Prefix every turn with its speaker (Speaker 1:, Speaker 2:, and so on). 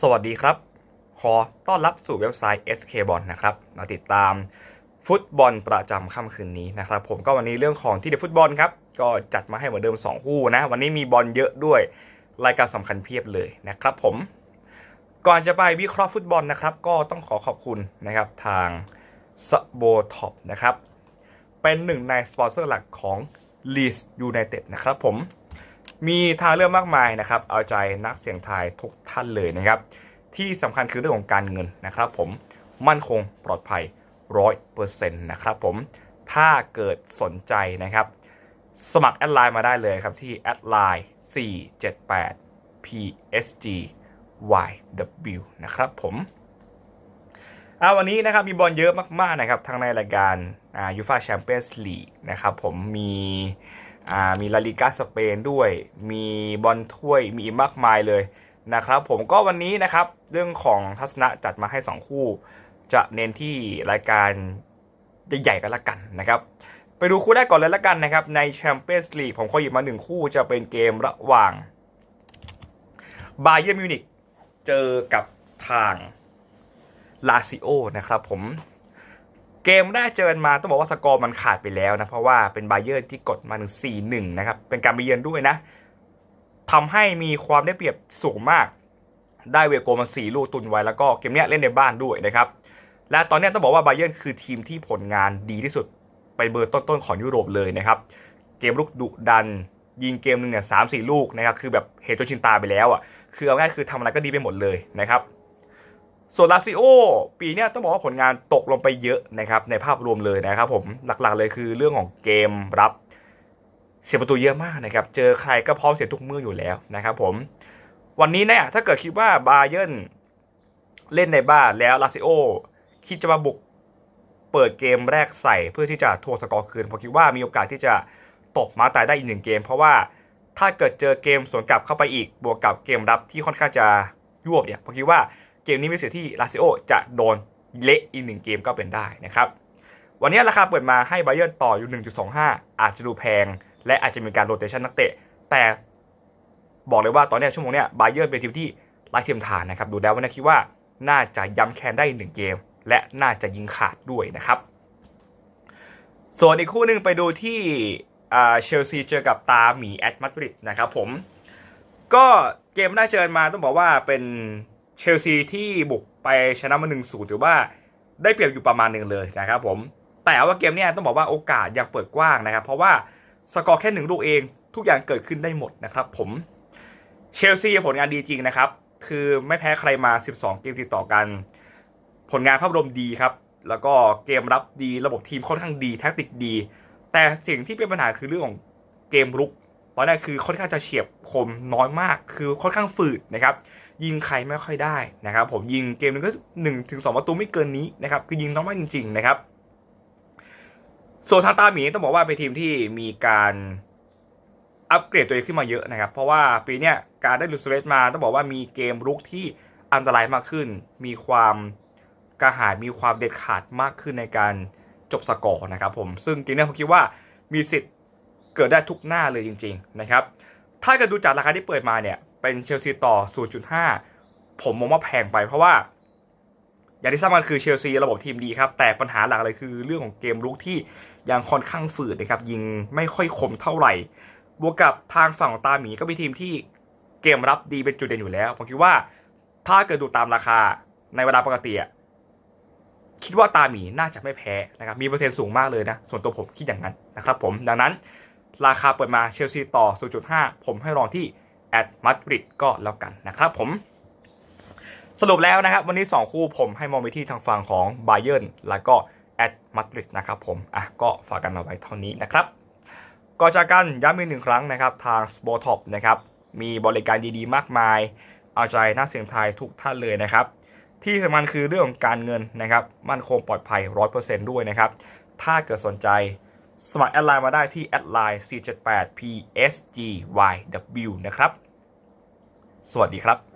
Speaker 1: สวัสดีครับ ขอต้อนรับสู่เว็บไซต์ SK b o l นะครับ มาติดตามฟุตบอลประจำค่ำคืนนี้นะครับ ผมก็วันนี้เรื่องของที่เด็ดฟุตบอลครับ ก็จัดมาให้เหมือนเดิม 2 คู่นะ วันนี้มีบอลเยอะด้วยรายการสำคัญเพียบเลยนะครับผม ก่อนจะไปวิเคราะห์ฟุตบอลนะครับ ก็ต้องขอขอบคุณนะครับทางสโบท็อปนะครับ เป็นหนึ่งในสปอนเซอร์หลักของ Leeds United นะครับผม มีทางเลือกมากมายนะครับ เอาใจนักเสี่ยงทายทุกท่านเลยนะครับ ที่สำคัญคือเรื่องของการเงินนะครับ ผมมั่นคงปลอดภัยร้อยเปอร์เซ็นต์นะครับผมถ้าเกิดสนใจนะครับ สมัครแอดไลน์มาได้เลยครับที่แอดไลน์478 PSG YW นะครับผมอาวันนี้นะครับมีบอลเยอะมากๆนะครับทั้งในรายการยูฟาแชมเปี้ยนส์ลีกนะครับผมมี อ่ามีลาลิกาสเปนด้วย มีบอลถ้วยมีมากมายเลยนะครับ ผมก็วันนี้นะครับเรื่องของทัศนะจัดมาให้ 2 คู่ จะเน้นที่รายการใหญ่ๆกันละกันนะครับ ไปดูคู่แรกก่อนเลยละกันนะครับ ในแชมเปี้ยนส์ลีกผมขอหยิบมาหนึ่งคู่จะเป็นเกมระหว่างบาเย r n m มิวนิกเจอกับทางลาซิโอนะครับผม เกมแรกเจอกันมาต้องบอกว่าสกอร์มันขาดไปแล้วนะ เพราะว่าเป็นไบเยอร์ที่กดมาถึง4-1 นะครับ เป็นการไปเยือนด้วยนะทำให้มีความได้เปรียบสูงมาก ได้เวโกมา4ลูกตุนไว้แล้วก็เกมเนี้ยเล่นในบ้านด้วยนะครับ และตอนนี้ต้องบอกว่าไบเยอร์คือทีมที่ผลงานดีที่สุดไปเบอร์ต้นๆของยุโรปเลยนะครับ เกมลุกดุดัน ยิงเกมหนึ่งเนี่ยสามสี่ลูกนะครับ คือแบบเฮโตชินตาไปแล้วอะ คือเอาง่ายคือทำอะไรก็ดีไปหมดเลยนะครับ ส่วนลาซิโอปีนี้ต้องบอกว่าผลงานตกลงไปเยอะนะครับในภาพรวมเลยนะครับผมหลักๆเลยคือเรื่องของเกมรับ เสียประตูเยอะมากนะครับ เจอใครก็พร้อมเสียทุกมืออยู่แล้วนะครับผมวันนี้เนี่ยถ้าเกิดคิดว่าบาเยิร์นเล่นในบ้านแล้วลาซิโอคิดจะมาบุกเปิดเกมแรกใส่เพื่อที่จะทวงสกอร์คืนผมคิดว่ามีโอกาสที่จะตกมาตายได้อีกหนึ่งเกม เพราะว่าถ้าเกิดเจอเกมสวนกลับเข้าไปอีกบวกกับเกมรับที่ค่อนข้างจะยวบเนี่ยผมคิดว่า เกมนี้มีสิทธิ์ที่ลาซิโอจะโดนเละอีกหนึ่งเกมก็เป็นได้นะครับ วันนี้ราคาเปิดมาให้ไบเย r n ต่ออยู่ 1.25 อาจจะดูแพง และอาจจะมีการโรเตชันนักเตะ แต่บอกเลยว่าตอนนี้ชั่วโมงนี้ไบเย r n เป็นทีมที่ไร้เทียมทานนะครับ ดูแล้ววันนี้คิดว่าน่าจะย้ำแคนได้หนึ่งเกม และน่าจะยิงขาดด้วยนะครับ ส่วนอีกคู่หนึ่งไปดูที่เชลซีเจอกับตาหมีแอตมาดริดนะครับผม ก็เกมน่าเจอมาต้องบอกว่าเป็น เชลซีที่บุกไปชนะมาหนึ่งศูนย์ถือว่าได้เปรียบอยู่ประมาณหนึ่งเลยนะครับผม แต่ว่าเกมนี้ต้องบอกว่าโอกาสยังเปิดกว้างนะครับ เพราะว่าสกอร์แค่หนึ่งลูกเอง ทุกอย่างเกิดขึ้นได้หมดนะครับผม เชลซีผลงานดีจริงนะครับ คือไม่แพ้ใครมา 12 เกมติดต่อกัน ผลงานภาพรวมดีครับ แล้วก็เกมรับดีระบบทีมค่อนข้างดีแท็กติกดี แต่สิ่งที่เป็นปัญหาคือเรื่องของเกมรุก ตอนนี้คือค่อนข้างจะเฉียบคมน้อยมาก คือค่อนข้างฝืดนะครับ ยิงใครไม่ค่อยได้นะครับผมยิงเกมนึงก็หนึ่งถึงสองประตูไม่เกินนี้นะครับคือยิงน้อยมากจริง ๆ นะครับ ส่วนทางตาหมีต้องบอกว่าเป็นทีมที่มีการอัปเกรดตัวเองขึ้นมาเยอะนะครับ เพราะว่าปีนี้การได้ลูสเรสมาต้องบอกว่ามีเกมรุกที่อันตรายมากขึ้น มีความกระหายมีความเด็ดขาดมากขึ้นในการจบสกอร์นะครับผมซึ่งเกมนี้ผมคิดว่ามีสิทธิ์เกิดได้ทุกหน้าเลยจริง ๆ นะครับ ถ้าเกิดดูจากราคาที่เปิดมาเนี่ย เป็นเชลซีต่อ 0.5 ผมมองว่าแพงไปเพราะว่า อย่างที่ทราบกันคือเชลซีระบบทีมดีครับ แต่ปัญหาหลักเลยคือเรื่องของเกมรุกที่ยังค่อนข้างฝืดนะครับ ยิงไม่ค่อยคมเท่าไหร่ บวกกับทางฝั่งของตาหมีก็เป็นทีมที่เกมรับดีเป็นจุดเด่นอยู่แล้ว ผมคิดว่าถ้าเกิดดูตามราคาในเวลาปกติอะคิดว่าตาหมีน่าจะไม่แพ้นะครับ มีเปอร์เซ็นต์สูงมากเลยนะ ส่วนตัวผมคิดอย่างนั้นนะครับผม ดังนั้นราคาเปิดมาเชลซีต่อ 0.5 ผมให้รองที่ แอดมาดริดก็แล้วกันนะครับผม สรุปแล้วนะครับ วันนี้ 2 คู่ผมให้มองไปที่ทางฝั่งของไบเย r n แล้วก็แอดมาดริดนะครับผมอะก็ฝากกันเอาไว้เท่านี้นะครับก่อนจากกันย้ำอีกหนึ่งครั้งนะครับ ทาง s p o r t o p นะครับมีบริการดีๆ มากมาย เอาใจนักเสี่ยงทายทุกท่านเลยนะครับ ที่สำคัญคือเรื่องของการเงินนะครับ มั่นคงปลอดภัย 100%ด้วยนะครับ ถ้าเกิดสนใจสมัครแอดไลน์มาได้ที่แอดไลน์478 psgyw นะครับ สวัสดีครับ